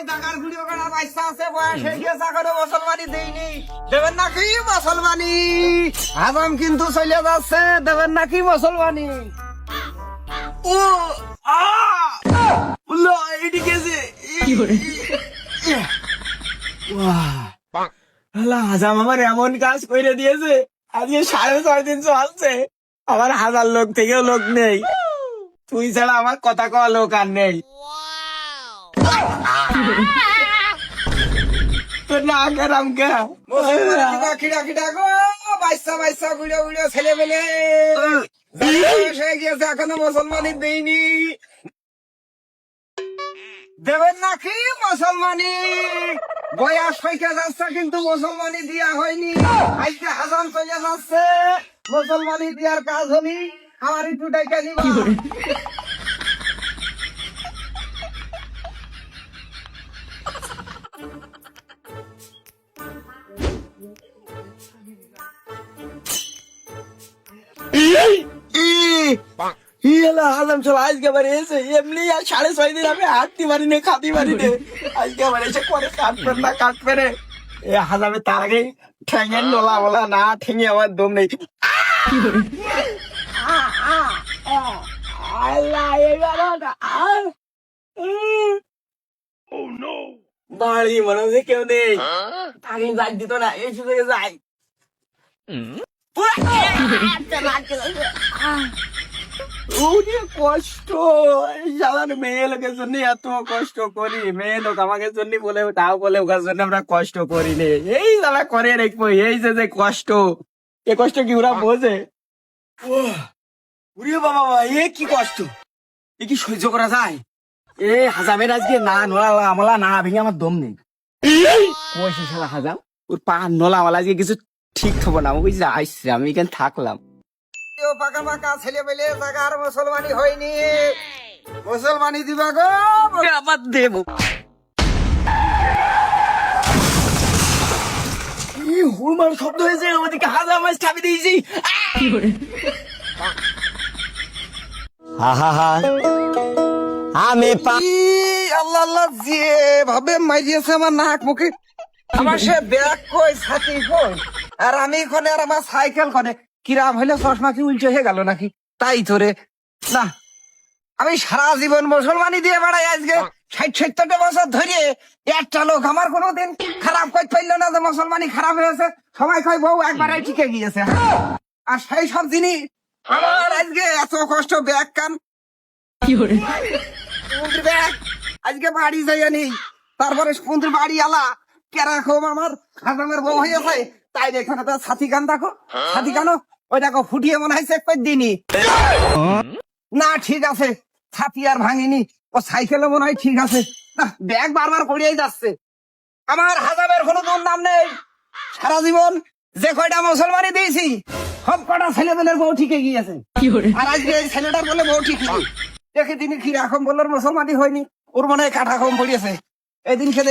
ওই আছে বয়স হয়ে এখনও মুসলমানি দেবেন নাকি মুসলমানি? আজম কিন্তু চলে যাচ্ছে দেবেন নাকি মুসলমানি? ও আ! উল্লো এদিকে যে আল্লাহ হাজাম আমার এমন কাজ করে দিয়েছে আজকে সাড়ে ছয় দিন চলছে আমার হাজার লোক থেকেও লোক নেই। তুই ছাড়া আমার কথা কওয়া লোক আর নেই। এখনও মুসলমানি? বয়স হয়ে যাচ্ছে, কিন্তু মুসলমানি দিয়া হয়নি। আজকে হাজান চলে যাচ্ছে। মুসলমানি দিয়ার কাজ হনি আমার একটু ডাইকা দিবা ইয়েলা আলম চলো আজকে আবার এসে এমনি আর সাড়ে ছয় দিন আমি হাঁটতে পারি না খাতে পারি না আজকে আবার এসে করে কাটবে না কাটবে রে এ হাজাবে তার আগে ঠেঙের নোলা বলা না ঠেঙে আমার দম নেই। বাড়ি মনে হচ্ছে কেউ নেই। আমি যাই দিত না এই সুযোগে যাই। কষ্ট। সাধারণ মেয়ে লোকের জন্য এত কষ্ট করি। মেয়ে লোক আমাকে জন্য বলে তাও বলে ওখার জন্য আমরা কষ্ট করি নে এই যারা করে দেখব এই যে যে কষ্ট। এ কষ্ট কি ওরা বোঝে? বাবা এ কি কষ্ট? এ কি সহ্য করা যায়? এ হাজামের আজকে না নোলা আমলা না ভেঙে আমার দম নেই। শালা হাজাম ওর পা নলা আমলা আজকে কিছু ঠিক হব না যে আইসছে আমি এখানে থাকলাম। পাকা পাকা ছেলে পেলে জাগার মুসলমানি হয়নি। মুসলমানি দিবা গো আবার দেব? হুমার শব্দ হয়েছে? ওদিকে হাজার চাবি দিয়েছি। আমি আল্লাহ আল্লাহ যে ভাবে মারিয়েছে আমার নাক মুখে। আমার সে ব্যাগ কই ছাতি কই? আর আমি এখানে আর আমার সাইকেল করে কিরাম হইলে চশমা কি উল্টে হয়ে গেল নাকি? তাই তোরে না আমি সারা জীবন মুসলমানি দিয়ে বেড়াই আজকে। ষাট সত্তরটা বছর ধরে একটা লোক আমার কোনোদিন খারাপ করতে পারল না যে মুসলমানি খারাপ হয়েছে। সবাই কয় বউ একবারে ঠিকে গিয়েছে। আর সেই সব জিনিস আমার আজকে এত কষ্ট ব্যাগ কান। সমুদ্র ব্যাগ। আজকে বাড়ি যাই নি তারপরে সমুদ্র বাড়ি আলা কেরাকম আমার হাজামের বউ হয়েছে তাই এখানে তো ছাতি গান দেখো। ছাতি গানো ওই দেখো ফুটিয়ে মনে হয় চেক করে দিনি না ঠিক আছে। ছাতি আর ভাঙিনি। ও সাইকেলও মনে হয় ঠিক আছে। ব্যাগ বারবার যাচ্ছে। আমার হাজামের কোনো নাম নেই। সারা জীবন যে কয়টা মুসলমানি দিয়েছি সব কটা ছেলেদের বউ ঠিকে গিয়েছে। আর আজকে এই ছেলেটার বলে বউ ঠিক নেই। দেখে তিনি কি রকম বলল মুসলমানি হয়নি। ওর মনে হয় কাঠা কম পড়িয়েছে। এদিন খেলে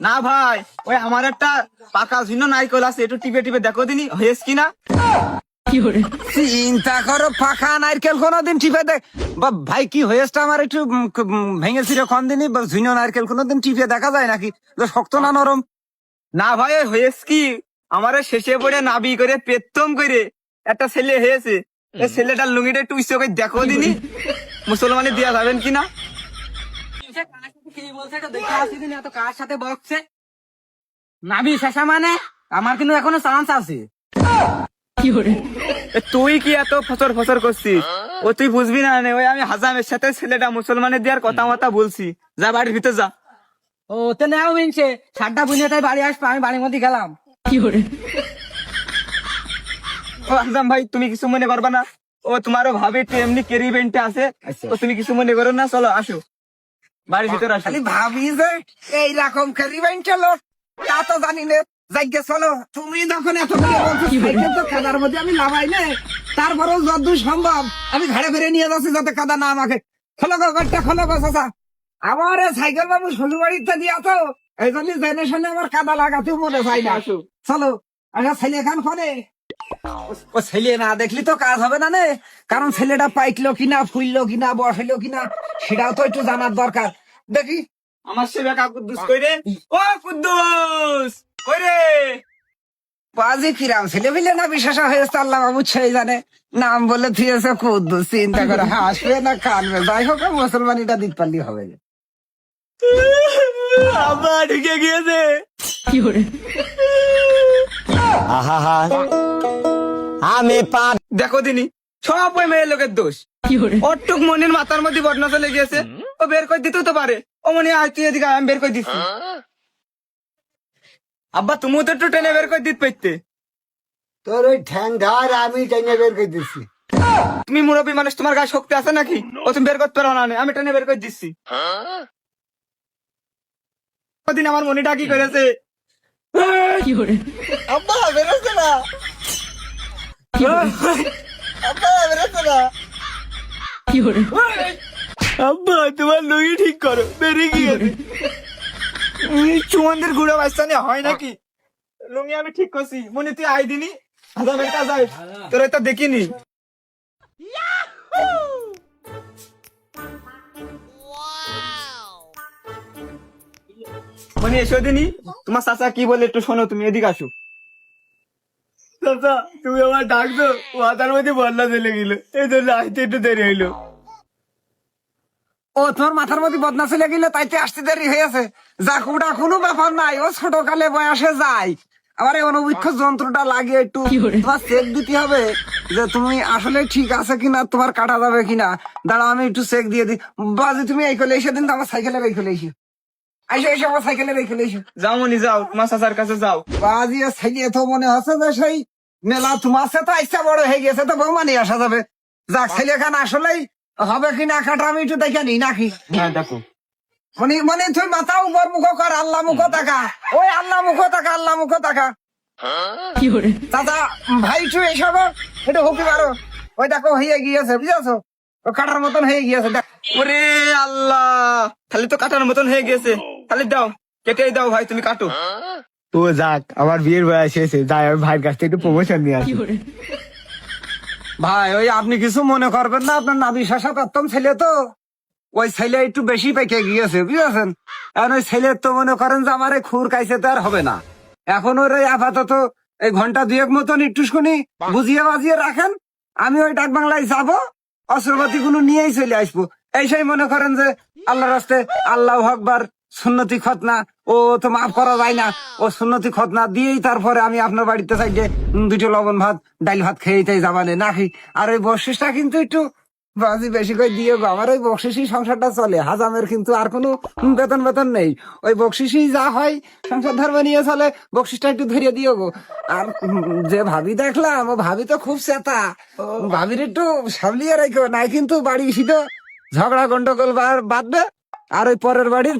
না ভাই ওই আমার একটা পাকা ঝিন্ন নারকেল আছে একটু টিপে টিপে দেখো দিনি হয়েছ কিনা? চিন্তা করো ফাঁকা নারকেল কোনোদিন টিপে দেখ ভাই কি হয়েছে আমার একটু ভেঙে ছিঁড়ে খন দিনই ঝুনো নারকেল কোনোদিন টিপে দেখা যায় নাকি? শক্ত না নরম? না ভাই হয়েছ কি? আমার শেষে পড়ে নাবি করে পেতম করে একটা ছেলে হয়েছে। ছেলেটার লুঙ্গিটা একটু ইচ্ছে করে দেখো দিনি। মুসলমানে দেওয়া যাবেন কিনা? নাবি শেষা মানে? আমার কিন্তু এখনও চান্স আছে। তুই কি এত ফসর ফসর করছিস? ও তুই বুঝবি না ওই আমি হাজামের সাথে ছেলেটা মুসলমানের দেওয়ার কথা মতা বলছি। যা বাড়ির ভিতর যা। ও তো নেও মিনছে সাতটা বুঝে তাই বাড়ি আসব আমি বাড়ির মধ্যে গেলাম। ও হাজাম ভাই তুমি কিছু মনে করবা না? ও তোমারও ভাবে এমনি কেরি বেন্টে আছে। আচ্ছা। তো তুমি কিছু মনে করো না? চলো আসো। বাড়ির ভিতরে আসো। খালি ভাবি যে এইরকম খেলিবেন চলো তা তো জানি না। যাইগে চলো। তুমি যখন এত করে বলছো? তো কাদার মধ্যে আমি লাভাই না। তারপরেও যতদূর সম্ভব আমি ঘাড়ে ফিরে নিয়ে যাচ্ছি যাতে কাদা না আমাকে খোলো গড়টা খোলো গো আমার সাইকেল বাবু শ্বশুর বাড়িতে দিয়া তো এই জন্য জেনারেশনে আমার কাদা লাগাতেও মনে চাই না। চলো আচ্ছা ছেলে খান ফোনে। ও ছেলে না দেখলি তো কাজ হবে না নে? কারণ ছেলেটা পাইকলো কিনা ফুললো কিনা বসাইলো কিনা সেটাও তো একটু জানার দরকার। দেখি। আমার সেবা কা কুদ্দুস কইরে ও কুদ্দুস! কইরে বাজি কিরাম ছেলে ফিলে না বিশেষ হয়েছে আল্লাহ বাবু সেই জানে। নাম বলে থিয়েছে কুদ্দুস চিন্তা করে হাসবে না কানবে যাই হোক মুসলমানিটা দিতে পারলি হবে। আব্বা ঢুকে গিয়েছে। আহা আমি পাপ দেখো দিনি সব ওই মেয়ের লোকের দোষ। অটুক মনের মাথার মধ্যে বদনা চলে গিয়েছে ও বের করে দিতেও তো পারে। ও মনে হয় তুই এদিকে আমি বের করে দিচ্ছি। আব্বা তুমিও তো একটু টেনে বের করে দিতে পারতে তোর ওই ঠ্যাং ধর আমি টেনে বের করে দিচ্ছি। তুমি মুরব্বী মানুষ তোমার গায়ে শক্তি আছে নাকি? ও তুমি বের করতে পারো না আমি টেনে বের করে দিচ্ছি। ওদিন আমার মনিটা কি করেছে? আব্বা বেরোচ্ছে না। আব্বা তোমার লুঙ্গি ঠিক করো বেরিয়ে গিয়েছে চুমন্দির গুড়া বাচ্চা হয় নাকি? লুঙ্গি আমি ঠিক করছি। মনে তুই আই দিনি হাজামের কাজ আয় তোর এটা দেখিনি মানে এসো দিনি। তোমার চাচা কি বলে একটু শোনো তুমি এদিকে আসো। চাচা তুমি আমার ডাকছো মাথার মধ্যে বন্যা চলে গেল। এই জন্য আসতে একটু দেরি হইল। ও তোর মাথার মধ্যে বদনা চলে গেলে তাইতে আসতে দেরি হয়েছে? যাক ওটা কোনো ব্যাপার নাই। ও ছোট কালে বয়সে যায়। এই অনুবীক্ষ যন্ত্রটা লাগিয়ে একটু তোমার চেক দিতে হবে যে তুমি আসলে ঠিক আছে কিনা তোমার কাটা যাবে কিনা। দাঁড়াও আমি একটু চেক দিয়ে দিই। বাজে তুমি এই কলে এসে দিন তো আমার সাইকেলে এই কলে এসে। এসে এসে আমার সাইকেলে এই কলে এসে। যাও মনি যাও। তোমার চাচার কাছে যাও। বাজি ছেলে তো মনে হচ্ছে যে সেই মেলা তোমার সে তো আইসা বড় হয়ে গেছে তো বৌমা নিয়ে আসা যাবে। যাক ছেলে খান আসলেই হবে কিনা কাটা আমি একটু দেখে নিই নাকি? হ্যাঁ দেখো। মনে মনে তুই মাথা উপর মুখ কর আল্লাহ মুখ তাকা ওই আল্লাহ মুখ তাকা আল্লাহ মুখ তাকা দাদা ভাই তুই এইসব এটা হকি পারো ওই দেখো হয়ে গিয়েছে বুঝেছ? ও কাটার মতন হয়ে গিয়েছে দেখ। ওরে আল্লাহ তাহলে তো কাটার মতন হয়ে গেছে। তাহলে দাও কেটে দাও ভাই তুমি কাটো। ও যাক আমার বিয়ের বয়স হয়েছে যাই আমি ভাইয়ের কাছ থেকে একটু প্রমোশন নিয়ে আসি। ভাই ওই আপনি কিছু মনে করবেন না আপনার নাবি শাসা প্রথম ছেলে তো। ওই ছেলে একটু বেশি পেকে গিয়েছে বুঝেছেন? এখন ওই ছেলের তো মনে করেন যে আমার খুর কাইছে তো আর হবে না। এখন ওর এই আপাতত এই ঘণ্টা দুয়েক মতন একটু শুনি বুঝিয়ে বাজিয়ে রাখেন আমি ওই ডাক বাংলায় যাব অস্ত্রপাতি গুলো নিয়েই চলে আসব। এই সেই মনে করেন যে আল্লাহ রাস্তে আল্লাহ আকবার সুন্নতি খতনা ও তো মাফ করা যায় না। ও সুন্নতি খতনা দিয়েই তারপরে আমি আপনার বাড়িতে যে দুটো লবণ ভাত ডাল ভাত খেয়েই যাবানে নাকি? আর ওই বকশিসটা কিন্তু একটু বাজি বেশি করে দিয়ে গো। আমার ওই বকশিসই সংসারটা চলে। হাজামের কিন্তু আর কোনো বেতন বেতন নেই। ওই বকশিসই যা হয়, সংসার ধর্ম নিয়ে চলে, বকশিসটা একটু ধরিয়ে দিও গো। আর যে ভাবি দেখলাম, ও ভাবি তো খুব চেতা ভাবির একটু সামলিয়ে রেখো নাই কিন্তু বাড়ি তো ঝগড়া গন্ডগোল বাঁধবে। আর ওই পরের বাড়ির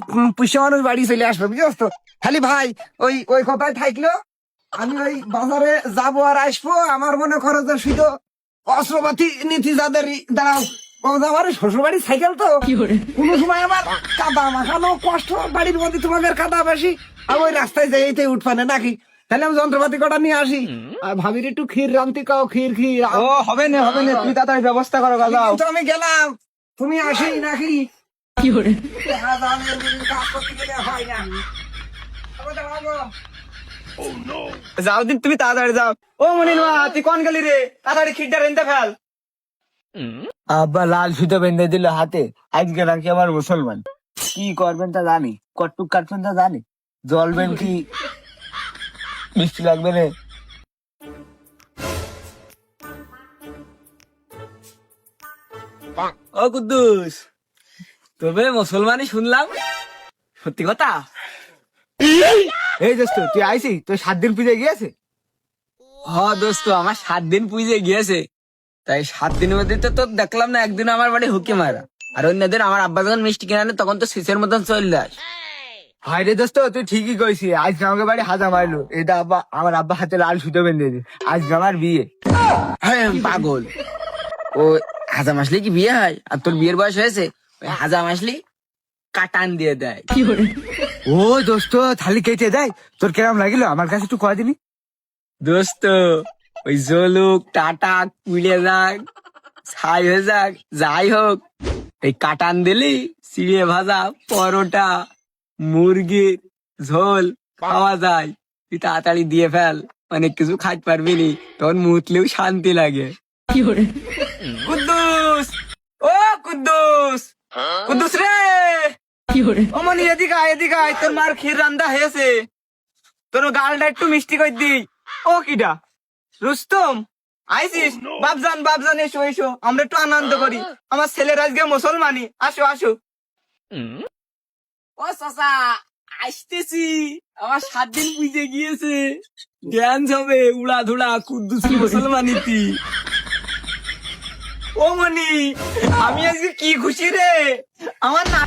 মানুষ বাড়ি চলে আসবে বুঝছ তো? খালি ভাই ওই ওই কথায় থাকল। আমি ওই বাজারে যাব আর আসব আমার মনে করো যে শুধু অস্ত্রপাতি নীতি যাদের দাঁড়াও। আমার শ্বশুর সাইকেল তো। কোন সময় আমার কাদা মাখানো কষ্ট বাড়ির মধ্যে তোমাদের কাদা বেশি। আর ওই রাস্তায় যাইতে উঠপানে নাকি? তাহলে আমি যন্ত্রপাতি কটা নিয়ে আসি। আর ভাবির একটু ক্ষীর রান্তি কাও ক্ষীর ক্ষীর। ও হবে না হবে না তুমি তাড়াতাড়ি ব্যবস্থা করো যাও আমি গেলাম। তুমি আসি নাকি? হয় দাঁড়াবো। যাও দিন তুমি তাড়াতাড়ি যাও। ও মনির মা তুই কোন গেলি রে? তাড়াতাড়ি খিটটা ফেল। আব্বা লাল সুতো বেঁধে দিল হাতে। আজকে নাকি আমার মুসলমান। কি করবেন তা জানি। কটুক কাটবেন তা জানি। জ্বলবেন কি মিষ্টি লাগবে রে। ও কুদ্দুস। তবে মুসলমানই শুনলাম। সত্যি কথা? এই দোস্ত তুই আইসি? তোর সাত দিন পুজো গিয়েছে? হ দোস্ত আমার সাত দিন পুজে গিয়েছে। তাই সাত দিনের মধ্যে তো তোর দেখলাম না একদিন আমার বাড়ি হুকি মারা। আর অন্যদের আমার আব্বা যখন মিষ্টি কিনে আনে তখন তো শেষের মতন চল যাস ভাই রে দোস্ত তুই ঠিকই কইছি আজ আমাকে বাড়ি হাজা মারলো। এটা আব্বা আমার আব্বা হাতে লাল সুতো বেঁধে দিয়েছে। আজ আমার বিয়ে। হ্যাঁ পাগল। ও হাজা আসলে কি বিয়ে হয়? আর তোর বিয়ের বয়স হয়েছে? হাজাম আসলে কাটান দিয়ে দেয়। ও দোস্ত থালি কেটে দেয়। তোর কেরাম লাগিল? আমার কাছে একটু কয় দিনি। দোস্ত ওই জলুক টাটা কুড়ে যাক ছাই হয়ে যাক যাই হোক। এই কাটান দিলি চিড়ে ভাজা পরোটা মুরগির ঝোল খাওয়া যায়। তুই তাড়াতাড়ি দিয়ে ফেল অনেক কিছু খাইতে পারবি নি। তখন মুতলেও শান্তি লাগে। কুদ্দুস! ও কুদ্দুস! কুদ্দুস রে! অমনি এদিকে আয় এদিকে আয়। তোর মার ক্ষীর রান্দা হয়েছে। তোর গালটা একটু মিষ্টি করে দিই। ও কিডা? রুস্তম আইসিস? বাপজান বাপজান এসো এসো। আমরা একটু আনন্দ করি। আমার ছেলের আজকে মুসলমানি। আসো আসো। ও চাচা আসতেছি। আমার সাত দিন বুঝে গিয়েছে। ড্যান্স হবে উড়া ধুড়া কুদ্দুস মুসলমানিতি। ও মনি আমি আজকে কি খুশি রে? আমার না